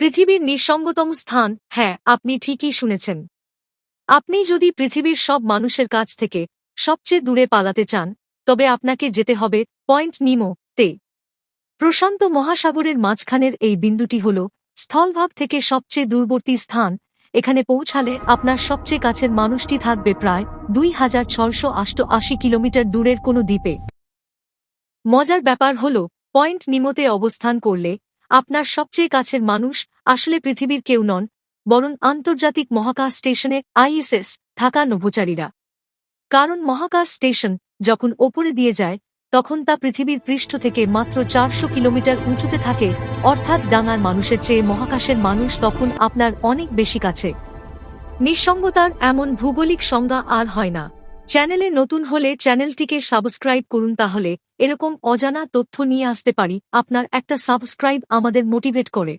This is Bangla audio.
পৃথিবীর নিঃসঙ্গতম স্থান হ্যাঁ আপনি ঠিকই শুনেছেন। আপনি যদি পৃথিবীর সব মানুষের কাছ থেকে সবচেয়ে দূরে পালাতে চান, তবে আপনাকে যেতে হবে পয়েন্ট নিমো, তে। প্রশান্ত মহাসাগরের মাঝখানের এই বিন্দুটি হল স্থলভাগ থেকে সবচেয়ে দূরবর্তী স্থান, এখানে পৌঁছালে আপনার সবচেয়ে কাছের মানুষটি থাকবে প্রায় দুই হাজার ছশো আশি কিলোমিটার দূরের কোনো দ্বীপে। মজার ব্যাপার হল, পয়েন্ট নিমোতে অবস্থান করলে আপনার সবচেয়ে কাছের মানুষ আসলে পৃথিবীর কেউ নন, বরং আন্তর্জাতিক মহাকাশ স্টেশনে আইএসএস থাকা নভোচারীরা। কারণ মহাকাশ স্টেশন যখন ওপরে দিয়ে যায়, তখন তা পৃথিবীর পৃষ্ঠ থেকে মাত্র চারশো কিলোমিটার উঁচুতে থাকে, অর্থাৎ ডাঙার মানুষের চেয়ে মহাকাশের মানুষ তখন আপনার অনেক বেশি কাছে। নিঃসঙ্গতার এমন ভৌগোলিক সংজ্ঞা আর হয় না। চ্যানেলে নতুন হলে চ্যানেলটিকে সাবস্ক্রাইব করুন তাহলে এরকম অজানা তথ্য নিয়ে আসতে পারি। আপনার একটা সাবস্ক্রাইব আমাদের মোটিভেট করে।